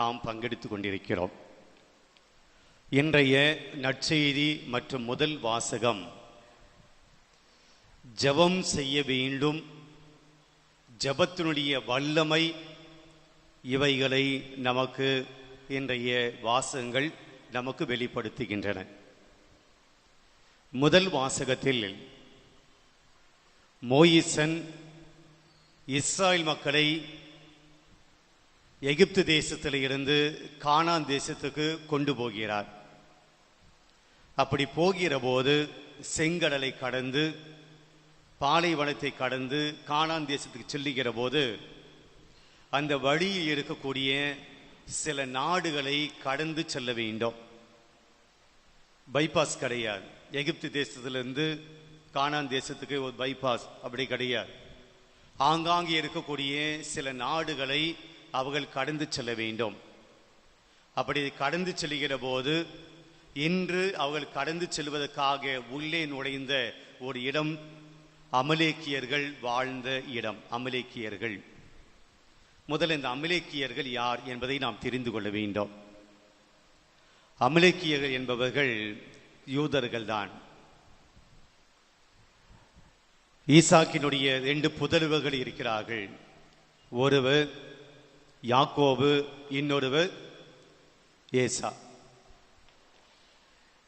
நாம் பங்கெடுத்து கொண்டிருக்கிறோம். இன்றைய நற்செய்தி மற்றும் முதல் வாசகம் ஜெபம் செய்ய வேண்டும் ஜெபத்தினுடைய வல்லமை இவைகளை நமக்கு இன்றைய வாசகங்கள் நமக்கு வெளிப்படுத்துகின்றன. முதல் வாசகத்தில் மோயிசன் இஸ்ராயல் மக்களை எகிப்து தேசத்தில் இருந்து கானான் தேசத்துக்கு கொண்டு போகிறார். அப்படி போகிற போது செங்கடலை கடந்து பாலைவனத்தை கடந்து கானான் தேசத்துக்கு செல்லுகிற போது அந்த வழியில் இருக்கக்கூடிய சில நாடுகளை கடந்து செல்ல வேண்டும். பைபாஸ் கிடையாது. எகிப்து தேசத்திலிருந்து கானான் தேசத்துக்கு ஒரு பைபாஸ் அப்படி கிடையாது. ஆங்காங்கே இருக்கக்கூடிய சில நாடுகளை அவர்கள் கடந்து செல்ல வேண்டும். அப்படி கடந்து செல்கிற போது இன்று அவர்கள் கடந்து செல்வதற்காக உள்ளே நுழைந்த ஒரு இடம் அமலேக்கியர்கள் வாழ்ந்த இடம் அமலேக்கியர்கள். முதல்ல இந்த அமலேக்கியர்கள் யார் என்பதை நாம் தெரிந்து கொள்ள வேண்டும். அமலேக்கியர்கள் என்பவர்கள் யூதர்கள் தான். ஈசாக்கினுடைய ரெண்டு புதல்வர்கள் இருக்கிறார்கள். ஒருவர் யாக்கோபு இன்னொருவர் ஏசா.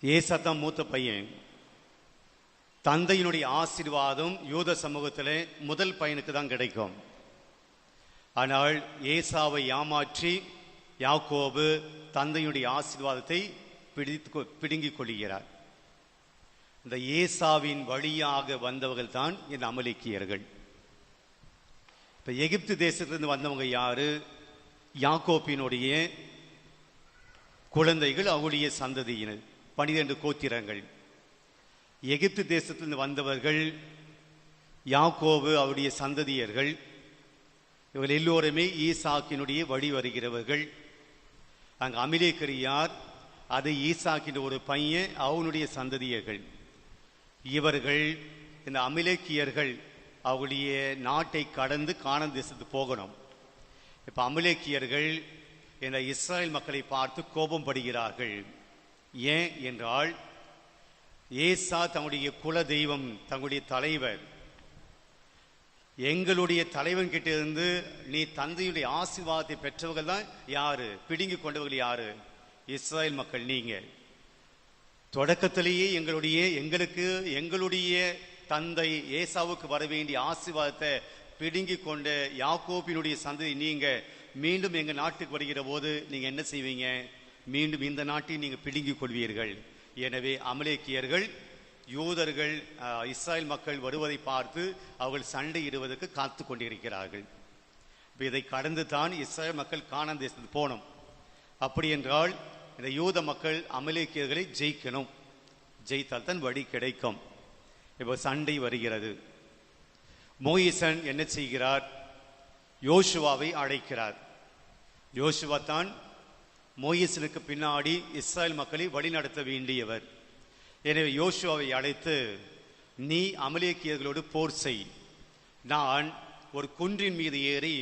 ஏசா தான் மூத்த பையன். தந்தையினுடைய ஆசீர்வாதம் யூத சமூகத்திலே முதல் பையனுக்கு தான் கிடைக்கும். ஆனால் ஏசாவை ஏமாற்றி யாக்கோபு தந்தையுடைய ஆசீர்வாதத்தை பிடித்து பிடுங்கிக் கொள்கிறார். இந்த ஏசாவின் வழியாக வந்தவர்கள் தான் இந்த அமலிக்கியர்கள். இப்போ எகிப்து தேசத்திலிருந்து வந்தவங்க யாரு? யாக்கோப்பினுடைய குழந்தைகள் அவருடைய சந்ததியினர் பனிரெண்டு கோத்திரங்கள். எகிப்து தேசத்திலிருந்து வந்தவர்கள் யாக்கோபு அவருடைய சந்ததியர்கள் இவர்கள் எல்லோருமே ஈசாக்கினுடைய வழி வருகிறவர்கள். அங்கே அமிலேக்கரியார் அது ஈசாக்கின்ற ஒரு பையன் அவனுடைய சந்ததியர்கள். இவர்கள் இந்த அமிலேக்கியர்கள் அவருடைய நாட்டை கடந்து காண தேசத்துக்கு போகணும். இப்ப அமிலேக்கியர்கள் என்ற இஸ்ரேல் மக்களை பார்த்து கோபம் படுகிறார்கள் ஏன் என்றால் ஏசா தங்களுடைய குல தெய்வம் தங்களுடைய தலைவர். எங்களுடைய தலைவன் கிட்ட இருந்து நீ தந்தையுடைய ஆசீர்வாதத்தை பெற்றவர்கள் தான் யாரு? பிடுங்கி கொண்டவர்கள் யாரு? இஸ்ரேல் மக்கள் நீங்க. தொடக்கத்திலேயே எங்களுடைய எங்களுக்கு எங்களுடைய தந்தை ஏசாவுக்கு வர வேண்டிய ஆசீர்வாதத்தை பிடுங்கி கொண்ட யாக்கோப்பினுடைய சந்ததி நீங்க மீண்டும் எங்க நாட்டுக்கு வருகிற போது நீங்க என்ன செய்வீங்க? மீண்டும் இந்த நாட்டை நீங்க பிடுங்கிக் கொள்வீர்கள். எனவே அமலேக்கியர்கள் யூதர்கள் அஹ், இஸ்ராயல் மக்கள் வருவதை பார்த்து அவர்கள் சண்டையிடுவதற்கு காத்து கொண்டிருக்கிறார்கள். இப்போ இதை கடந்து தான் இஸ்ராயல் மக்கள் கானான் தேசத்துக்கு போனோம் அப்படி என்றால் இந்த யூத மக்கள் அமலேக்கியர்களை ஜெயிக்கணும். ஜெயித்தால் தான் வழி கிடைக்கும். இப்போ சண்டை வருகிறது. மோயிசன் என்ன செய்கிறார்? யோசுவாவை அழைக்கிறார். யோசுவா தான் மோயிசனுக்கு பின்னாடி இஸ்ராயல் மக்களை வழிநடத்த வேண்டியவர். எனவே யோசுவாவை அழைத்து நீ அமலேக்கியர்களோடு போர் செய். நான் ஒரு குன்றின் மீது ஏறி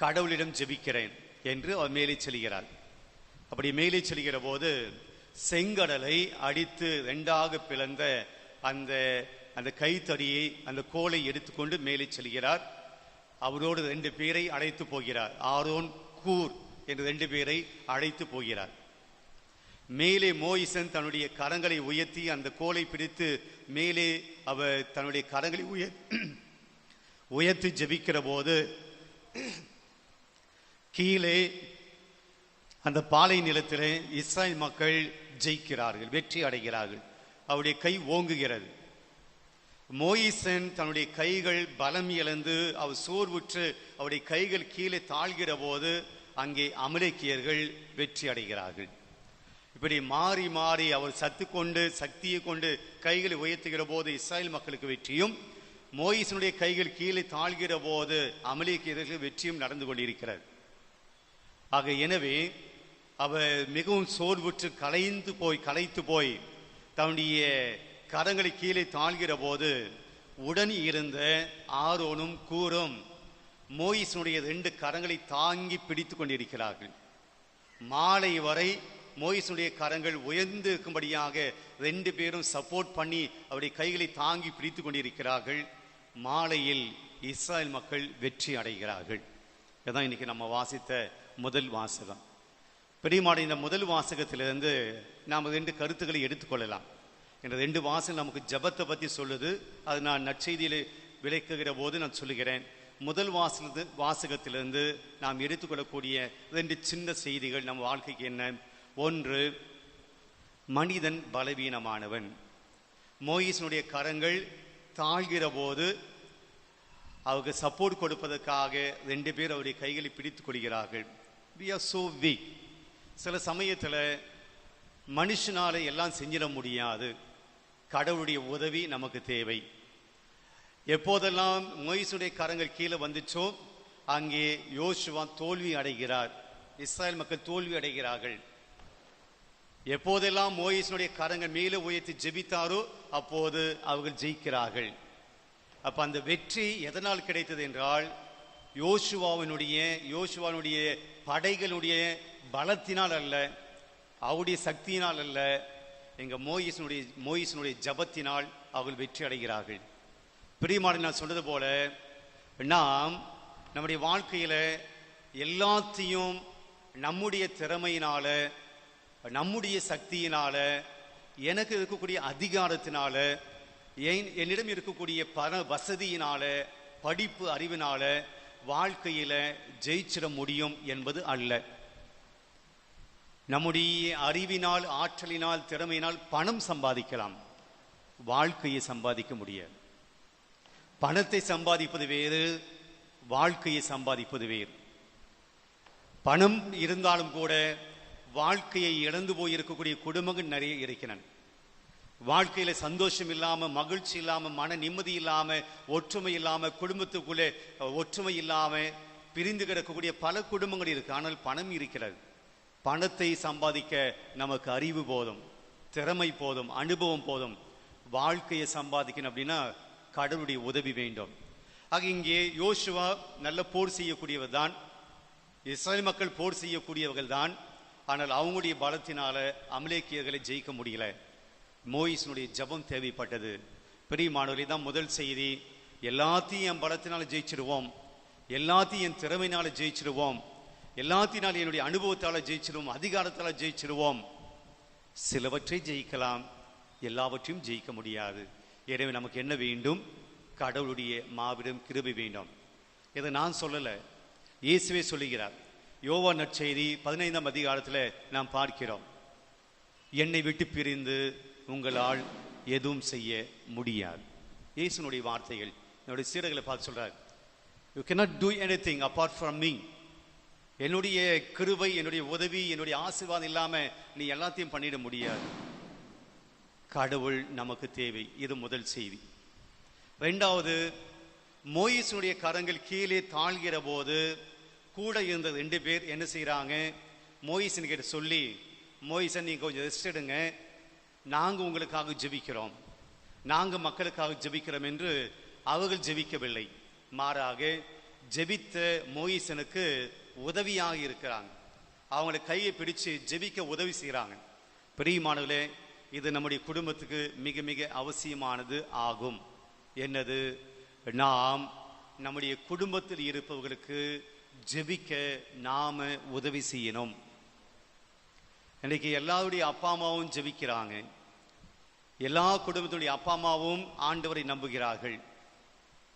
கடவுளிடம் ஜெபிக்கிறேன் என்று அவர் மேலே செல்கிறார். அப்படி மேலே செல்கிற போது செங்கடலை அடித்து ரெண்டாக பிளந்த அந்த அந்த கைத்தடியை அந்த கோலை எடுத்துக்கொண்டு மேலே செல்கிறார். அவரோடு ரெண்டு பேரை அழைத்து போகிறார். ஆரோன் கூர் என்று ரெண்டு பேரை அழைத்து போகிறார். மேலே மோயிசன் தன்னுடைய கரங்களை உயர்த்தி அந்த கோலை பிடித்து மேலே அவர் தன்னுடைய கரங்களை உயர் உயர்த்தி ஜபிக்கிற போது கீழே அந்த பாலை நிலத்திலே இஸ்ராயல் மக்கள் ஜெயிக்கிறார்கள் வெற்றி அடைகிறார்கள். அவருடைய கை ஓங்குகிறது. மோயிசன் தன்னுடைய கைகள் பலம் இழந்து அவர் சோர்வுற்று அவருடைய கைகள் கீழே தாழ்கிற போது அங்கே அமலேக்கியர்கள் வெற்றி அடைகிறார்கள். இப்படி மாறி மாறி அவர் சத்து கொண்டு சக்தியை கொண்டு கைகளை உயர்த்துகிற போது இஸ்ராயல் மக்களுக்கு வெற்றியும் மோயிசனுடைய கைகள் கீழே தாழ்கிற போது அமலேக்கியர்களுக்கு வெற்றியும் நடந்து கொண்டிருக்கிறது. ஆக எனவே அவர் மிகவும் சோர்வுற்று கலைந்து போய் கலைத்து போய் தன்னுடைய கரங்களை கீழே தாழ்கிற போது உடன் இருந்த ஆரோனும் கூறும் மோயிசனுடைய ரெண்டு கரங்களை தாங்கி பிடித்து கொண்டிருக்கிறார்கள். மாலை வரை மோயிசனுடைய கரங்கள் உயர்ந்து இருக்கும்படியாக ரெண்டு பேரும் சப்போர்ட் பண்ணி அவருடைய கைகளை தாங்கி பிடித்து கொண்டிருக்கிறார்கள். மாலையில் இஸ்ராயல் மக்கள் வெற்றி அடைகிறார்கள். இதான் இன்னைக்கு நம்ம வாசித்த முதல் வாசகம். பெரியமாட இந்த முதல் வாசகத்திலிருந்து நாம் ரெண்டு கருத்துக்களை எடுத்துக்கொள்ளலாம் இந்த ரெண்டு வாசல் நமக்கு ஜபத்தை பற்றி சொல்லுது. அது நான் நற்செய்தியில் விளக்குகிற போது நான் சொல்லுகிறேன். முதல் வாசகத்து வாசகத்திலிருந்து நாம் எடுத்துக்கொள்ளக்கூடிய ரெண்டு சின்ன செய்திகள் நம் வாழ்க்கைக்கு என்ன? ஒன்று மனிதன் பலவீனமானவன். மோயிசனுடைய கரங்கள் தாழ்கிற போது அவருக்கு சப்போர்ட் கொடுப்பதற்காக ரெண்டு பேர் அவருடைய கைகளை பிடித்து கொள்கிறார்கள். வி ஆர் சோ வீக் சில சமயத்தில் மனுஷனால எல்லாம் செஞ்சிட முடியாது. கடவுளுடைய உதவி நமக்கு தேவை. எப்போதெல்லாம் மொய்சுடைய கரங்கள் கீழே வந்துச்சோ அங்கே யோசுவா தோல்வி அடைகிறார். இஸ்ராயல் மக்கள் தோல்வி அடைகிறார்கள். எப்போதெல்லாம் மோயிசனுடைய கரங்கள் மேலே உயர்த்தி ஜெபித்தாரோ அப்போது அவர்கள் ஜெயிக்கிறார்கள். அப்ப அந்த வெற்றி எதனால் கிடைத்தது என்றால் யோசுவாவினுடைய யோசுவானுடைய படைகளுடைய பலத்தினால் அல்ல அவருடைய சக்தியினால் அல்ல எங்க மோயிசனுடைய மோயிசனுடைய ஜபத்தினால் அவர்கள் வெற்றி அடைகிறார்கள். பிரியமான நான் சொன்னது போல நாம் நம்முடைய வாழ்க்கையில எல்லாத்தையும் நம்முடைய திறமையினால நம்முடைய சக்தியினால எனக்கு இருக்கக்கூடிய அதிகாரத்தினால என்- என்னிடம் இருக்கக்கூடிய பண வசதியினால படிப்பு அறிவினால வாழ்க்கையில ஜெயிச்சிட முடியும் என்பது அல்ல. நம்முடைய அறிவினால் ஆற்றலினால் திறமையினால் பணம் சம்பாதிக்கலாம். வாழ்க்கையை சம்பாதிக்க முடியாது. பணத்தை சம்பாதிப்பது வேறு வாழ்க்கையை சம்பாதிப்பது வேறு. பணம் இருந்தாலும் கூட வாழ்க்கையை இழந்து போய் இருக்கக்கூடிய குடும்பங்கள் நிறைய இருக்கின்றன. வாழ்க்கையில சந்தோஷம் இல்லாம மகிழ்ச்சி இல்லாம மன நிம்மதி இல்லாம ஒற்றுமை இல்லாம குடும்பத்துக்குள்ளே ஒற்றுமை இல்லாம பிரிந்து கிடக்கக்கூடிய பல குடும்பங்கள் இருக்கு. ஆனால் பணம் இருக்கிறது. பணத்தை சம்பாதிக்க நமக்கு அறிவு போதும் திறமை போதும் அனுபவம் போதும். வாழ்க்கையை சம்பாதிக்கணும் அப்படின்னா கடவுளுடைய உதவி வேண்டும். ஆக இங்கே யோசுவா நல்ல போர் செய்யக்கூடியவர் தான். இஸ்ரேல் மக்கள் போர் செய்யக்கூடியவர்கள் தான். ஆனால் அவங்களுடைய பலத்தினால அமலேக்கியர்களை ஜெயிக்க முடியல. மோயிஸ்னுடைய ஜெபம் தேவைப்பட்டது. பெரிய மாணவர்களே தான் முதல் செய்தி. எல்லாத்தையும் என் பலத்தினால ஜெயிச்சிடுவோம். எல்லாத்தையும் என் திறமையினால ஜெயிச்சிடுவோம். எல்லாத்தினால என்னுடைய அனுபவத்தால் ஜெயிச்சிருவோம் அதிகாரத்தால் ஜெயிச்சிருவோம். சிலவற்றை ஜெயிக்கலாம் எல்லாவற்றையும் ஜெயிக்க முடியாது. எனவே நமக்கு என்ன வேண்டும்? கடவுளுடைய மாபெரும் கிருபை வேண்டும். இதை நான் சொல்லலை இயேசுவே சொல்லுகிறார். யோவா நற்செய்தி பதினைந்தாம் அதிகாரத்தில் நாம் பார்க்கிறோம். என்னை விட்டு பிரிந்து உங்களால் எதுவும் செய்ய முடியாது. இயேசுனுடைய வார்த்தைகள் என்னுடைய சீடர்களை பார்த்து சொல்கிறார் you cannot do anything apart from me என்னுடைய கிருவை என்னுடைய உதவி என்னுடைய ஆசீர்வாதம் இல்லாமல் நீ எல்லாத்தையும் பண்ணிட முடியாது. கடவுள் நமக்கு தேவை. இது முதல் செய்தி. ரெண்டாவது மோயிசுடைய கரங்கள் கீழே தாழ்கிற போது கூட இருந்த ரெண்டு பேர் என்ன செய்கிறாங்க மோயிசன் கிட்ட சொல்லி மோயிசன் நீங்கள் கொஞ்சம் ரெஸ்ட் எடுங்க. நாங்கள் உங்களுக்காக ஜெபிக்கிறோம். நாங்கள் மக்களுக்காக ஜெபிக்கிறோம் என்று அவர்கள் ஜெபிக்கவில்லை. மாறாக ஜெபித்த மோயிசனுக்கு உதவியாக இருக்கிறாங்க அவங்களை கையை பிடிச்சு ஜெபிக்க உதவி செய்கிறாங்க. பிரியமானவர்களே இது நம்முடைய குடும்பத்துக்கு மிக மிக அவசியமானது ஆகும். என்னது? நாம் நம்முடைய குடும்பத்தில் இருப்பவர்களுக்கு ஜெபிக்க நாம் உதவி செய்யணும். இன்னைக்கு எல்லாருடைய அப்பா அம்மாவும் ஜெபிக்கிறாங்க. எல்லா குடும்பத்துடைய அப்பா அம்மாவும் ஆண்டவரை நம்புகிறார்கள்.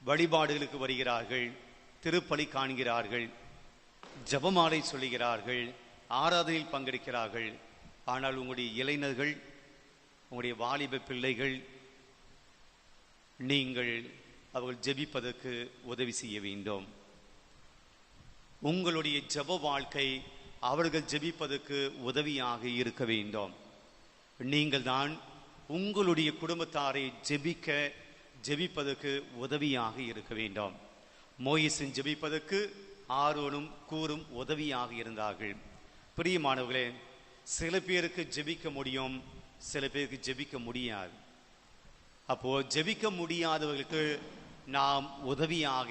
வழிபாடுகளுக்கு வருகிறார்கள். திருப்பலி காண்கிறார்கள். ஜெபமாலை சொல்லுகிறார்கள் ஆராதனையில் பங்கெடுக்கிறார்கள். ஆனால் உங்களுடைய இளைஞர்கள் உங்களுடைய வாலிப பிள்ளைகள் நீங்கள் அவர்கள் ஜெபிப்பதற்கு உதவி செய்ய வேண்டும். உங்களுடைய ஜெப வாழ்க்கை அவர்கள் ஜெபிப்பதற்கு உதவியாக இருக்க வேண்டும். நீங்கள் தான் உங்களுடைய குடும்பத்தாரை ஜெபிக்க ஜெபிப்பதற்கு உதவியாக இருக்க வேண்டும். மோயிசின் ஜெபிப்பதற்கு ஆரோனும் கூறும் உதவியாக இருந்தார்கள். பிரியமானவர்களே சில பேருக்கு ஜெபிக்க முடியும் சில பேருக்கு ஜெபிக்க முடியாது. அப்போ ஜெபிக்க முடியாதவர்களுக்கு நாம் உதவியாக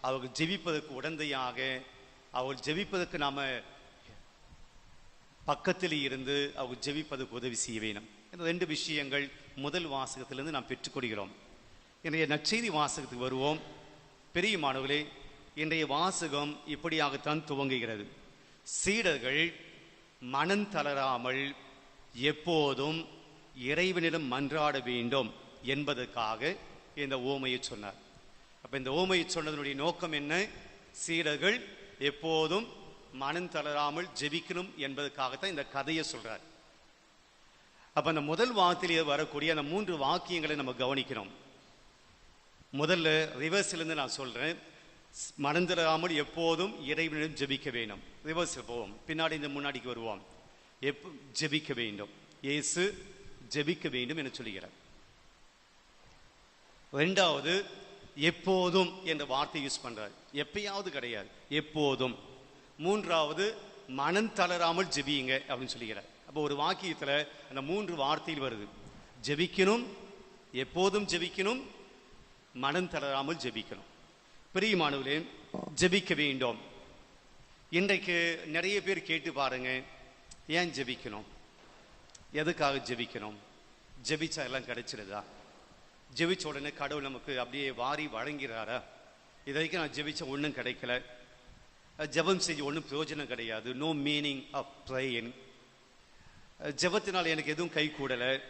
அவர்கள் ஜெபிப்பதற்கு உடந்தையாக அவர்கள் ஜெபிப்பதற்கு நாம பக்கத்தில் இருந்து அவங்க ஜெபிப்பதற்கு உதவி செய்ய வேணும் இந்த ரெண்டு விஷயங்கள் முதல் வாசகத்திலிருந்து நாம் பெற்றுக்கொள்கிறோம். இன்றைய நற்செய்தி வாசகத்துக்கு வருவோம். பெரிய மாணவர்களே இன்றைய வாசகம் இப்படியாகத்தான் துவங்குகிறது. சீடர்கள் மனம் தளராமல் எப்போதும் இறைவனிடம் மன்றாட வேண்டும் என்பதற்காக இந்த ஓமையை சொன்னார். அப்போ இந்த ஓமையை சொன்னதனுடைய நோக்கம் என்ன? சீடர்கள் எப்போதும் மனம் தளராமல் ஜெபிக்கணும் என்பதற்காகத்தான் இந்த கதையை சொல்றார். அப்ப அந்த முதல் வார்த்தையிலே வரக்கூடிய அந்த மூன்று வாக்கியங்களை நம்ம கவனிக்கணும். முதல்ல ரிவர்ஸ்லேருந்து நான் சொல்றேன். மறந்துடாமல் தளராமல் எப்போதும் இறைவனிடம் ஜெபிக்க வேண்டும். ரிவர்ஸ் போவோம் பின்னாடி இந்த முன்னாடிக்கு வருவோம். எப் ஜெபிக்க வேண்டும். இயேசு ஜெபிக்க வேண்டும் என சொல்கிறார் ரெண்டாவது எப்போதும் என்ற வார்த்தை யூஸ் பண்றார். எப்பயாவது கிடையாது. எப்போதும். மூன்றாவது மனம் தளராமல் ஜெபியுங்க அப்படின்னு சொல்லுகிறார். அப்போ ஒரு வாக்கியத்தில் அந்த மூன்று வார்த்தையில் வருது. ஜெபிக்கணும் எப்போதும் ஜெபிக்கணும் மனம் தளராமல் ஜெபிக்கணும். பிரியமானவர்களே ஜெபிக்க வேண்டும். இன்றைக்கு நிறைய பேர் கேட்டு பாருங்க ஏன் ஜெபிக்கணும்? எதுக்காக ஜெபிக்கணும்? ஜெபிச்சா எல்லாம் கிடைச்சிடுதா? ஜெபிச்ச உடனே கடவுள் நமக்கு அப்படியே வாரி வழங்கிறாரா? இது வரைக்கும் நான் ஜெபிச்ச ஒன்றும் கிடைக்கல. ஜெபம் செஞ்சு ஒன்றும் பிரயோஜனம் கிடையாது. நோ மீனிங் ஆஃப் ப்ரேயின் ஜெபத்தினால் எனக்கு எதுவும் கை கூடலை.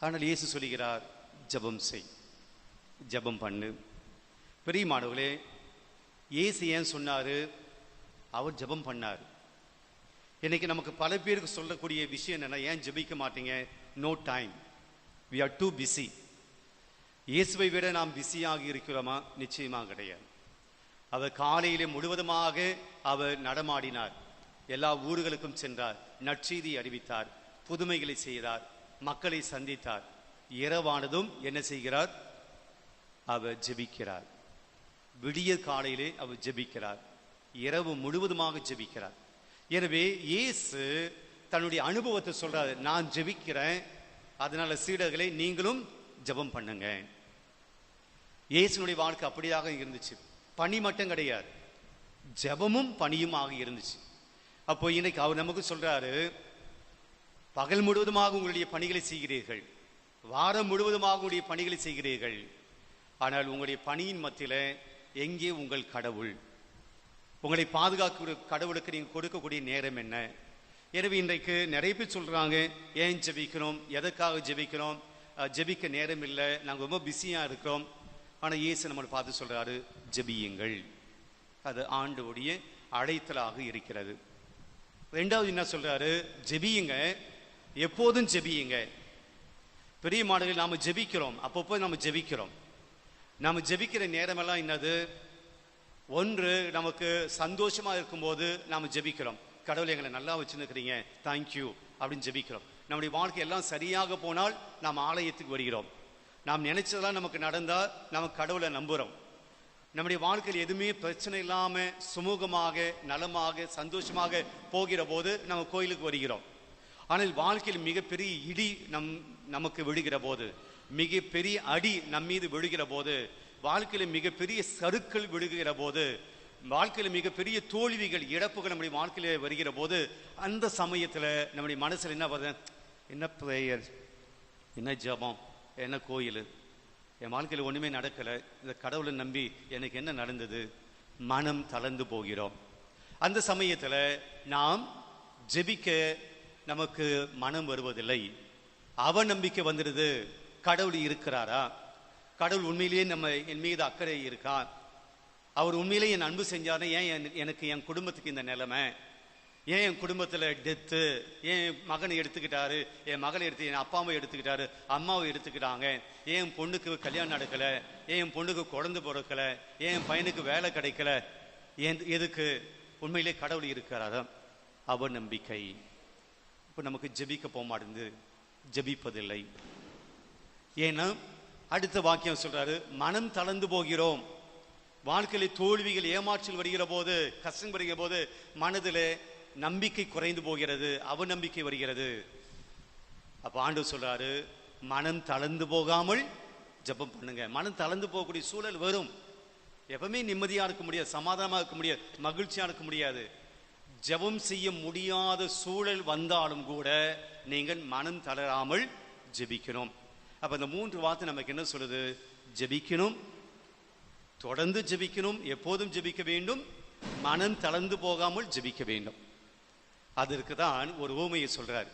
ஆனால் இயேசு சொல்லுகிறார் ஜெபம் செய். ஜெபம் பண்ணு. பிரியமானவர்களே ஏசு இயேசு ஏன் சொன்னாரு? அவர் ஜெபம் பண்ணார். இன்னைக்கு நமக்கு பல பேருக்கு சொல்லக்கூடிய விஷயம் என்னன்னா ஏன் ஜெபிக்க மாட்டீங்க? No time we are too busy இயேசுவை விட நாம் பிஸியாக இருக்கிறோமா? நிச்சயமாக கிடையாது. அவர் காலையிலே முழுவதுமாக அவர் நடமாடினார். எல்லா ஊர்களுக்கும் சென்றார். நற்செய்தி அறிவித்தார். புதுமைகளை செய்தார். மக்களை சந்தித்தார். இரவானதும் என்ன செய்கிறார்? அவர் ஜெபிக்கிறார். விடிய காலையிலே அவர் ஜெபிக்கிறார். இரவு முழுவதுமாக ஜெபிக்கிறார். எனவே இயேசு தன்னுடைய அனுபவத்தை சொல்றாரு. நான் ஜெபிக்கிறேன். அதனால சீடர்களை நீங்களும் ஜெபம் பண்ணுங்க. இயேசுனுடைய வாழ்க்கை அப்படியாக இருந்துச்சு. பணி மட்டும் கிடையாது. ஜெபமும் பணியுமாக இருந்துச்சு. அப்போ இன்னைக்கு அவர் நமக்கு சொல்றாரு பகல் முழுவதுமாக உங்களுடைய பணிகளை செய்கிறீர்கள். வாரம் முழுவதுமாக உங்களுடைய பணிகளை செய்கிறீர்கள். ஆனால் உங்களுடைய பணியின் மத்தியில எங்கே உங்கள் கடவுள்? உங்களை பாதுகாக்கிற கடவுளுக்கு நீங்கள் கொடுக்கக்கூடிய நேரம் என்ன? எனவே இன்றைக்கு நிறைய பேர் சொல்கிறாங்க ஏன் ஜெபிக்கிறோம்? எதற்காக ஜெபிக்கிறோம்? ஜெபிக்க நேரம் இல்லை. நாங்கள் ரொம்ப பிஸியாக இருக்கிறோம். ஆனால் இயேசு நம்மளை பார்த்து சொல்கிறாரு ஜெபியுங்கள். அது ஆண்டோடைய அழைத்தலாக இருக்கிறது. ரெண்டாவது என்ன சொல்கிறாரு ஜெபியுங்க. எப்போதும் ஜெபியுங்க. பெரிய மாடலில் நாம் ஜெபிக்கிறோம். அப்பப்போ நம்ம ஜெபிக்கிறோம். நாம் ஜெபிக்கிற நேரமெல்லாம் என்னது? ஒன்று நமக்கு சந்தோஷமா இருக்கும்போது நாம் ஜெபிக்கிறோம். கடவுள் எங்களை நல்லா வச்சுருக்கிறீங்க தேங்க்யூ அப்படின்னு ஜெபிக்கிறோம். நம்முடைய வாழ்க்கை எல்லாம் சரியாக போனால் நாம் ஆலயத்துக்கு வருகிறோம். நாம் நினைச்சதெல்லாம் நமக்கு நடந்தால் நம்ம கடவுளை நம்புகிறோம் நம்முடைய வாழ்க்கையில் எதுவுமே பிரச்சனை இல்லாமல் சுமூகமாக நலமாக சந்தோஷமாக போகிற போது நம்ம கோயிலுக்கு வருகிறோம். ஆனால் வாழ்க்கையில் மிகப்பெரிய இடி நம் நமக்கு விழுகிற போது மிகப்பெரிய அடி நம் மீது விழுகிற போது வாழ்க்கையில் மிகப்பெரிய சறுக்கள் விழுகிற போது வாழ்க்கையில் மிகப்பெரிய தோல்விகள் இழப்புகள் நம்முடைய வாழ்க்கையில் வருகிற போது அந்த சமயத்தில் நம்முடைய மனசில் என்ன வருது? என்ன பிரேயர் என்ன ஜெபம்? என்ன கோயில்? என் வாழ்க்கையில் ஒன்றுமே நடக்கலை. இந்த கடவுளை நம்பி எனக்கு என்ன நடந்தது? மனம் தளர்ந்து போகிறோம். அந்த சமயத்தில் நாம் ஜெபிக்க நமக்கு மனம் வருவதில்லை. அவநம்பிக்கை வந்துடுது. கடவுள் இருக்கிறாரா? கடவுள் உண்மையிலேயே நம்ம என் மீது அக்கறை இருக்கா? அவர் உண்மையிலேயே என் அன்பு செஞ்சாரு ஏன் என்- எனக்கு என் குடும்பத்துக்கு இந்த நிலைமை? ஏன் என் குடும்பத்தில் டெத்து ஏன் என் மகனை எடுத்துக்கிட்டாரு? என் மகளை எடுத்து என் அப்பாவை எடுத்துக்கிட்டாரு? அம்மாவை எடுத்துக்கிட்டாங்க. ஏன் என் பொண்ணுக்கு கல்யாணம் நடக்கல? ஏன் என் பொண்ணுக்கு குழந்தை பிறக்கல? ஏன் என் பையனுக்கு வேலை கிடைக்கல? ஏன் எதுக்கு? உண்மையிலே கடவுள் இருக்கிறாரா? அவ நம்பிக்கை இப்போ நமக்கு ஜெபிக்க போக மாட்டேங்குது ஜெபிப்பதில்லை. ஏன்னா அடுத்த வாக்கியம் சொல்றாரு மனம் தளர்ந்து போகிறோம். வாழ்க்கையில் தோல்விகள் ஏமாற்றல் வருகிற போது கஷ்டம் வருகிற போது மனதில் நம்பிக்கை குறைந்து போகிறது அவநம்பிக்கை வருகிறது. அப்ப ஆண்டு சொல்றாரு மனம் தளர்ந்து போகாமல் ஜெபம் பண்ணுங்க. மனம் தளர்ந்து போகக்கூடிய சூழல் வரும். எப்பவுமே நிம்மதியா இருக்க முடியாது சமாதானமாக இருக்க முடியாது மகிழ்ச்சியா இருக்க முடியாது. ஜெபம் செய்ய முடியாத சூழல் வந்தாலும் கூட நீங்கள் மனம் தளராமல் ஜெபிக்கணும். அப்ப இந்த மூன்று வார்த்தை நமக்கு என்ன சொல்லுது? ஜெபிக்கணும் தொடர்ந்து ஜெபிக்கணும் எப்போதும் ஜெபிக்க வேண்டும் மனம் தளர்ந்து போகாமல் ஜெபிக்க வேண்டும். அதற்கு தான் ஒரு ஊமையை சொல்றார்.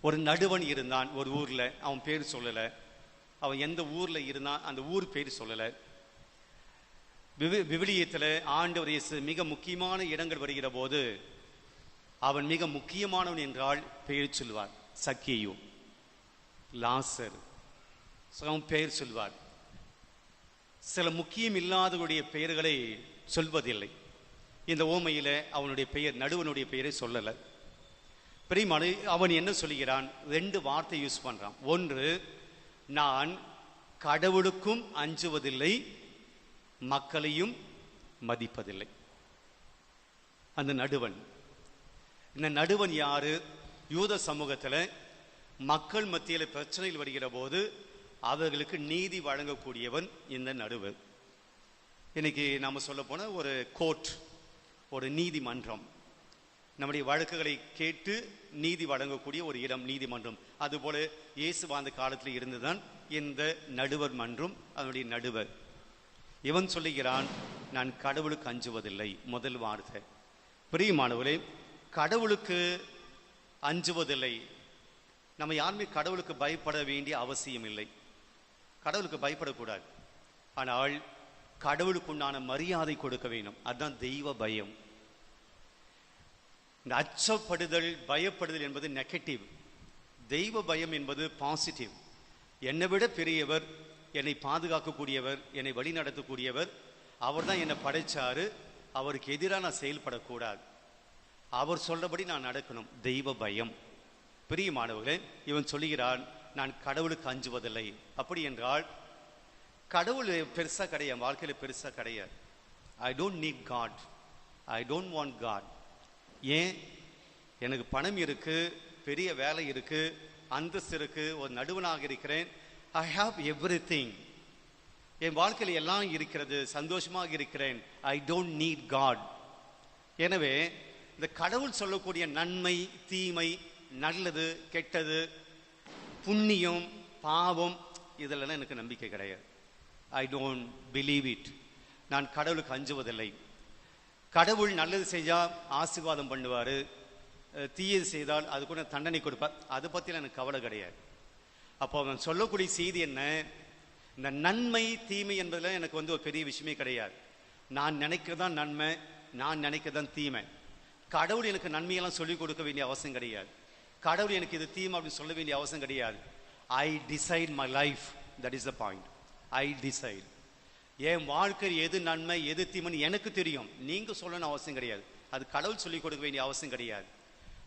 ஒரு நடுவன் இருந்தான் ஒரு ஊர்ல அவன் பேர் சொல்லல. அவன் எந்த ஊர்ல இருந்தான் அந்த ஊர் பேர் சொல்லல. விவி- விவிலியத்துல ஆண்டவர் இயேசு மிக முக்கியமான இடங்கள் வருகிற போது அவன் மிக முக்கியமானவன் என்றால் பெயர் சொல்வார் சக்கியும் லாசர். So, அவன் பெயர் சொல்வார். சில முக்கியம் இல்லாதவருடைய பெயர்களை சொல்வதில்லை. இந்த ஓமையில் அவனுடைய பெயர் நடுவனுடைய பெயரை சொல்லலை. பிரியமான அவன் என்ன சொல்லுகிறான்? ரெண்டு வார்த்தை யூஸ் பண்ணுறான் ஒன்று நான் கடவுளுக்கும் அஞ்சுவதில்லை மக்களையும் மதிப்பதில்லை. அந்த நடுவன். இந்த நடுவன் யாரு? யூத சமூகத்தில் மக்கள் மத்தியில் பிரச்சனைகள் வருகிற போது அவர்களுக்கு நீதி வழங்கக்கூடியவன் இந்த நடுவர் இன்னைக்கு நாம் சொல்ல போன ஒரு கோர்ட் ஒரு நீதிமன்றம். நம்முடைய வழக்குகளை கேட்டு நீதி வழங்கக்கூடிய ஒரு இடம் நீதிமன்றம். அதுபோல இயேசு வாழ்ந்த காலத்தில் இருந்துதான் இந்த நடுவர் மன்றம் அதனுடைய நடுவர். இவன் சொல்லுகிறான் நான் கடவுளுக்கு அஞ்சுவதில்லை. முதல் வார்த்தை. பிரியமானவர்களே கடவுளுக்கு அஞ்சுவதில்லை. நம்ம யாருமே கடவுளுக்கு பயப்பட வேண்டிய அவசியம் இல்லை. கடவுளுக்கு பயப்படக்கூடாது. ஆனால் கடவுளுக்குண்டான மரியாதை கொடுக்க வேண்டும். அதுதான் தெய்வ பயம். இந்த அச்சப்படுதல் பயப்படுதல் என்பது நெகட்டிவ் தெய்வ பயம் என்பது பாசிட்டிவ் என்னை விட பெரியவர் என்னை பாதுகாக்கக்கூடியவர் என்னை வழிநடத்தக்கூடியவர் அவர் தான் என்னை படைச்சாரு. அவருக்கு எதிராக நான் செயல்படக்கூடாது. அவர் சொல்றபடி நான் நடக்கணும். தெய்வ பயம். பிரியமானவர்களே இவன் சொல்லுகிறான் நான் கடவுளுக்கு அஞ்சுவதில்லை. அப்படி என்றால் கடவுள் பெருசாக கிடையாது என் வாழ்க்கையில் பெருசாக கிடையாது. I don't need God I don't want God ஏன்? எனக்கு பணம் இருக்குது பெரிய வேலை இருக்குது அந்தஸ்து இருக்குது ஒரு நடுவனாக இருக்கிறேன். ஐ ஹாவ் எவ்ரி திங் என் வாழ்க்கையில் எல்லாம் இருக்கிறது சந்தோஷமாக இருக்கிறேன். ஐ டோன்ட் நீட் காட் எனவே இந்த கடவுள் சொல்லக்கூடிய நன்மை தீமை நல்லது கெட்டது புண்ணியம் பாவம் இதெல்லாம் எனக்கு நம்பிக்கை கிடையாது. ஐ டோன்ட் பிலீவ் இட் நான் கடவுளுக்கு அஞ்சுவதில்லை. கடவுள் நல்லது செஞ்சால் ஆசீர்வாதம் பண்ணுவார். தீயது செய்தால் அது கூட தண்டனை கொடுப்பார். அதை பற்றிலாம் எனக்கு கவலை கிடையாது. அப்போ அவன் சொல்லக்கூடிய செய்தி என்ன? இந்த நன்மை தீமை என்பதில் எனக்கு வந்து ஒரு பெரிய விஷயமே கிடையாது. நான் நினைக்கிறதான் நன்மை நான் நினைக்கிறதான் தீமை. கடவுள் எனக்கு நன்மையெல்லாம் சொல்லிக் கொடுக்க வேண்டிய அவசியம் கிடையாது. கடவுள் எனக்கு இது தீமை அப்படின்னு சொல்ல வேண்டிய அவசியம் கிடையாது. I decide my life that is the point I decide என் வாழ்க்கை எது நன்மை எது தீமைன்னு எனக்கு தெரியும். நீங்க சொல்லணும் அவசியம் கிடையாது. அது கடவுள் சொல்லிக் கொடுக்க வேண்டிய அவசியம் கிடையாது.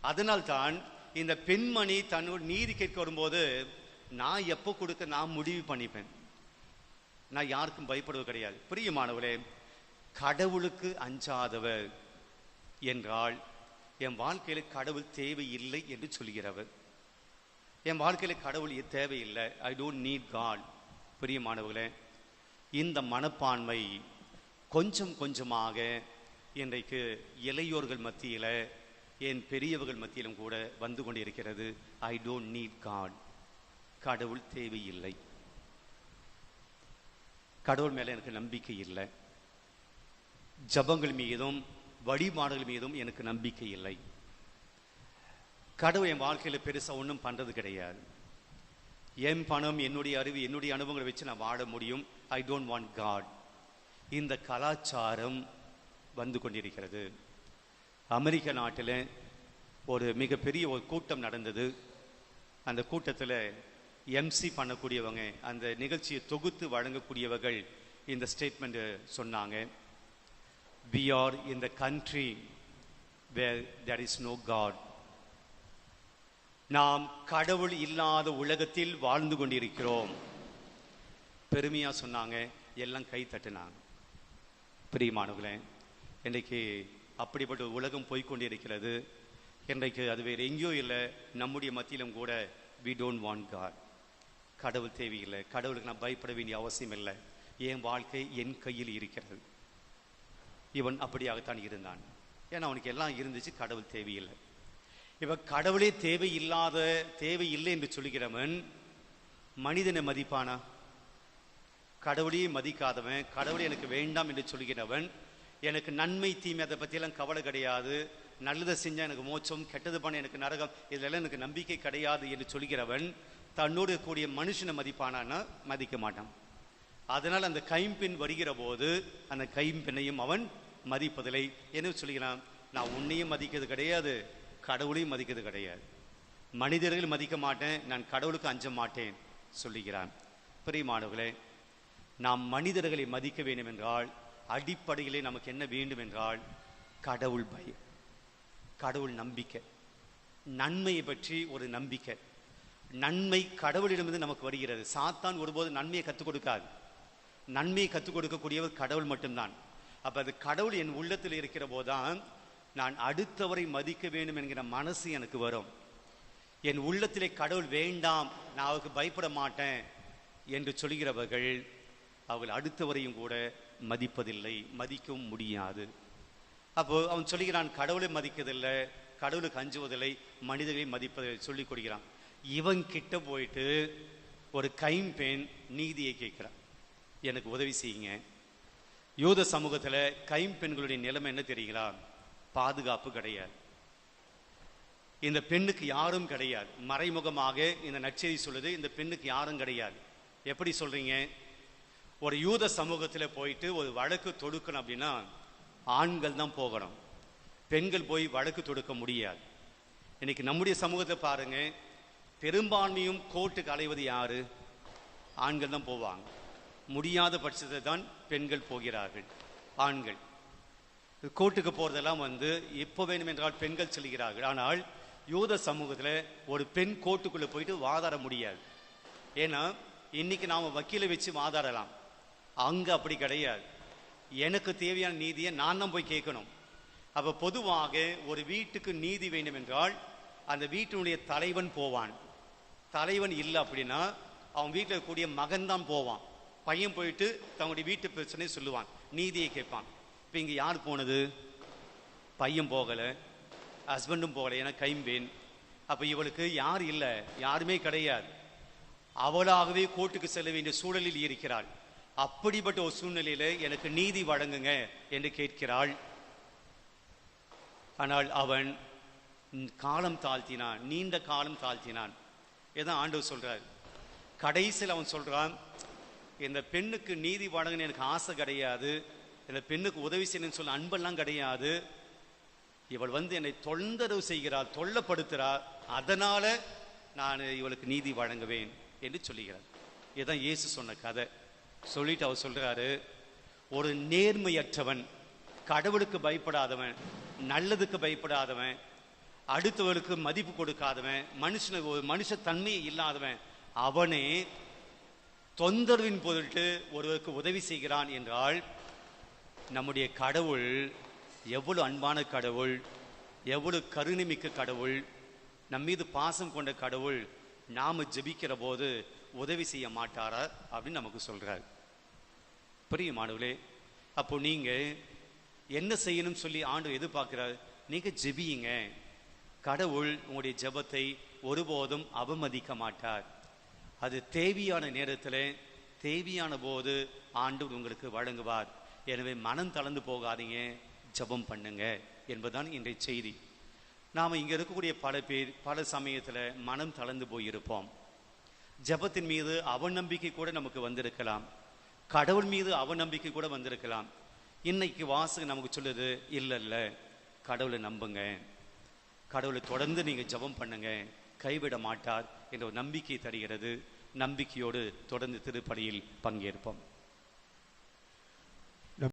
அதனால்தான் இந்த பெண்மணி தன்னோட நீதி கேட்க வரும்போது நான் எப்போ கொடுக்க நான் முடிவு பண்ணிப்பேன். நான் யாருக்கும் பயப்படுவது கிடையாது. பிரியமானவரே கடவுளுக்கு அஞ்சாதவர் என்றால் என் வாழ்க்கையில கடவுள் தேவையில்லை என்று சொல்கிறவர் என் வாழ்க்கையில கடவுள் தேவையில்லை. ஐ டோன்ட் நீட் காட் பிரியமானவர்களே இந்த மனப்பான்மை கொஞ்சம் கொஞ்சமாக இன்றைக்கு இளையோர்கள் மத்தியில் என் பெரியவர்கள் மத்தியிலும் கூட வந்து கொண்டு இருக்கிறது ஐ டோன்ட் நீட் காட் கடவுள் தேவையில்லை. கடவுள் மேலே எனக்கு நம்பிக்கை இல்லை. ஜபங்கள் மீதும் வழிபாடுகள் மீதும் எனக்கு நம்பிக்கை இல்லை. கடவுள் என் வாழ்க்கையில் பெருசாக ஒன்றும் பண்ணுறது கிடையாது. என் பணம் என்னுடைய அறிவு என்னுடைய அனுபவங்களை வச்சு நான் வாழ முடியும். ஐ டோன்ட் வாண்ட் காட் இந்த கலாச்சாரம் வந்து கொண்டிருக்கிறது. அமெரிக்க நாட்டில் ஒரு மிகப்பெரிய ஒரு கூட்டம் நடந்தது. அந்த கூட்டத்தில் எம்சி பண்ணக்கூடியவங்க அந்த நிகழ்ச்சியை தொகுத்து வழங்கக்கூடியவர்கள் இந்த ஸ்டேட்மெண்ட்டு சொன்னாங்க. We are in the country where there is no God. நாம் கடவுள் இல்லாத உலகத்தில் வாழ்ந்து கொண்டிருக்கிறோம். பெருமையா சொன்னாங்க எல்லாம் கை தட்டினாங்க. பிரியமானவர்களே இன்றைக்கு அப்படிப்பட்ட உலகம் போய்கொண்டிருக்கிறது இன்றைக்கு அது வேறு எங்கேயோ இல்லை நம்முடைய மத்தியிலும் கூட வி டோன்ட் வாண்ட் காட் கடவுள் தேவையில்லை. கடவுளுக்கு நான் பயப்பட வேண்டிய அவசியம் இல்லை. என் வாழ்க்கை என் கையில் இருக்கிறது. இவன் அப்படியாகத்தான் இருந்தான். ஏன்னா அவனுக்கு எல்லாம் இருந்துச்சு கடவுள் தேவையில்லை. இப்போ கடவுளே தேவையில்லாத தேவையில்லை என்று சொல்லுகிறவன் மனிதனை மதிப்பானா? கடவுளையே மதிக்காதவன் கடவுளை எனக்கு வேண்டாம் என்று சொல்கிறவன் எனக்கு நன்மை தீமை அதை பற்றியெல்லாம் கவலை கிடையாது நல்லதை செஞ்சால் எனக்கு மோச்சம் கெட்டது பண்ண எனக்கு நரகம் இதெல்லாம் எனக்கு நம்பிக்கை கிடையாது என்று சொல்கிறவன் தன்னோடு கூடிய மனுஷனை மதிப்பானான்னா மதிக்க மாட்டான். அதனால் அந்த கைம்பெண் வருகிற போது அந்த கைம்பெண்ணையும் அவன் மதிப்பதில்லை என்ன சொல்லிக்கலாம் நான் உன்னையும் மதிக்கிறது கிடையாது கடவுளையும் மதிக்கிறது கிடையாது. மனிதர்கள் மதிக்க மாட்டேன் நான் கடவுளுக்கு அஞ்ச மாட்டேன் சொல்லுகிறான். பிரியமானவர்களே நாம் மனிதர்களை மதிக்க வேண்டும் என்றால் அடிப்படையிலே நமக்கு என்ன வேண்டும் என்றால் கடவுள் பயம் கடவுள் நம்பிக்கை. நன்மையை பற்றி ஒரு நம்பிக்கை. நன்மை கடவுளிடமிருந்து நமக்கு வருகிறது. சாத்தான் ஒருபோது நன்மையை கற்றுக் கொடுக்காது. நன்மையை கற்றுக் கொடுக்கக்கூடியவர் கடவுள் மட்டும்தான். அப்ப அது கடவுள் என் உள்ளத்தில் இருக்கிற போதுதான் நான் அடுத்தவரை மதிக்க வேண்டும் என்கிற மனசு எனக்கு வரும். என் உள்ளத்திலே கடவுள் வேண்டாம் நான் அவருக்கு பயப்பட மாட்டேன் என்று சொல்கிறவர்கள் அவர்கள் அடுத்தவரையும் கூட மதிப்பதில்லை மதிக்கவும் முடியாது. அப்போ அவன் சொல்லுகிறான் கடவுளை மதிக்கதில்லை கடவுளுக்கு அஞ்சுவதில்லை மனிதர்களை மதிப்பதில்லை சொல்லிக் கொடுக்கிறான் இவன் கிட்ட போயிட்டு ஒரு கைம்பெண் நீதியை கேட்கிறான். எனக்கு உதவி செய்யுங்க. யூத சமூகத்தில் கைம்பெண்களுடைய நிலைமை என்ன தெரியுங்களா? பாதுகாப்பு கிடையாது. இந்த பெண்ணுக்கு யாரும் கிடையாது. மறைமுகமாக இந்த நச்செய்தி சொல்லுது இந்த பெண்ணுக்கு யாரும் கிடையாது. எப்படி சொல்றீங்க? ஒரு யூத சமூகத்தில் போயிட்டு ஒரு வழக்கு தொடுக்கணும் அப்படின்னா ஆண்கள் தான் போகணும். பெண்கள் போய் வழக்கு தொடுக்க முடியாது. இன்னைக்கு நம்முடைய சமூகத்தை பாருங்க பெரும்பான்மையும் கோர்ட்டுக்கு அலைவது யாரு? ஆண்கள் தான் போவாங்க. முடியாத பட்சத்தை தான் பெண்கள் போகிறார்கள். ஆண்கள். கோர்ட்டுக்கு போகிறதெல்லாம் வந்து எப்போ வேணும் என்றால் பெண்கள் செல்கிறார்கள். ஆனால் யூத சமூகத்தில் ஒரு பெண் கோர்ட்டுக்குள்ளே போயிட்டு வாதாட முடியாது. ஏன்னா இன்னைக்கு நாம் வக்கீலை வச்சு வாதாடலாம். அங்கே அப்படி கிடையாது. எனக்கு தேவையான நீதியை நான் தான் போய் கேட்கணும். அப்போ பொதுவாக ஒரு வீட்டுக்கு நீதி வேண்டும் என்றால் அந்த வீட்டினுடைய தலைவன் போவான். தலைவன் இல்லை அப்படின்னா அவன் வீட்டில் இருக்கக்கூடிய மகன் தான் போவான். பையன் போயிட்டு தன்னுடைய வீட்டு பிரச்சனையை சொல்லுவான். நீதியை கேட்பான். இப்போ இங்கே யார் போனது? பையன் போகலை. ஹஸ்பண்டும் போகலை. ஏன்னா கைம்பேன் அப்போ இவளுக்கு யார் இல்லை? யாருமே கிடையாது. அவளாகவே கோர்ட்டுக்கு செல்ல வேண்டிய சூழலில் இருக்கிறாள். அப்படிப்பட்ட ஒரு சூழ்நிலையில எனக்கு நீதி வழங்குங்க என்று கேட்கிறாள். ஆனால் அவன் காலம் தாழ்த்தினான். நீண்ட காலம் தாழ்த்தினான். இதான் ஆண்டவர் சொல்றார். கடைசியில் அவன் சொல்றான் இந்த பெண்ணுக்கு நீதி வழங்கணும் எனக்கு ஆசை கிடையாது. இந்த பெண்ணுக்கு உதவி செய்யணும்னு சொல்ல அன்பெல்லாம் கிடையாது. இவள் வந்து என்னை தொந்தரவு செய்கிறாள் தொல்லப்படுத்துகிறாள். அதனால நான் இவளுக்கு நீதி வழங்குவேன் என்று சொல்லுகிறார். இதுதான் இயேசு சொன்ன கதை. சொல்லிட்டு அவர் சொல்றாரு ஒரு நேர்மையற்றவன் கடவுளுக்கு பயப்படாதவன் நல்லதுக்கு பயப்படாதவன் அடுத்தவளுக்கு மதிப்பு கொடுக்காதவன் மனுஷனுக்கு ஒரு மனுஷ தன்மையை இல்லாதவன் அவனே தொந்தரவின் பொருட்டு ஒருவருக்கு உதவி செய்கிறான் என்றால் நம்முடைய கடவுள் எவ்வளவு அன்பான கடவுள் எவ்வளவு கருணைமிக்க கடவுள் நம் மீது பாசம் கொண்ட கடவுள் நாம ஜபிக்கிற போது உதவி செய்ய மாட்டாரா அப்படின்னு நமக்கு சொல்றார். பிரியமானவர்களே அப்போ நீங்க என்ன செய்யணும்னு சொல்லி ஆண்டு எதிர்பார்க்கிறார்? நீங்க ஜெபியுங்க. கடவுள் உங்களுடைய ஜெபத்தை ஒருபோதும் அவமதிக்க மாட்டார். அது தேவையான நேரத்தில் தேவையான போது ஆண்டவர் உங்களுக்கு வழங்குவார். எனவே மனம் தளர்ந்து போகாதீங்க ஜெபம் பண்ணுங்க என்பதுதான் இன்றைய செய்தி. நாம் இங்கே இருக்கக்கூடிய பல பேர் பல சமயத்தில் மனம் தளர்ந்து போயிருப்போம். ஜெபத்தின் மீது அவநம்பிக்கை கூட நமக்கு வந்திருக்கலாம். கடவுள் மீது அவநம்பிக்கை கூட வந்திருக்கலாம். இன்னைக்கு வாசகம் நமக்கு சொல்லுது இல்லை இல்லை கடவுளை நம்புங்க. கடவுளை தொடர்ந்து நீங்கள் ஜெபம் பண்ணுங்க. கைவிட மாட்டார் என்ற ஒரு நம்பிக்கை தருகிறது. நம்பிக்கையோடு தொடர்ந்து திருப்பலியில் பங்கேற்போம்.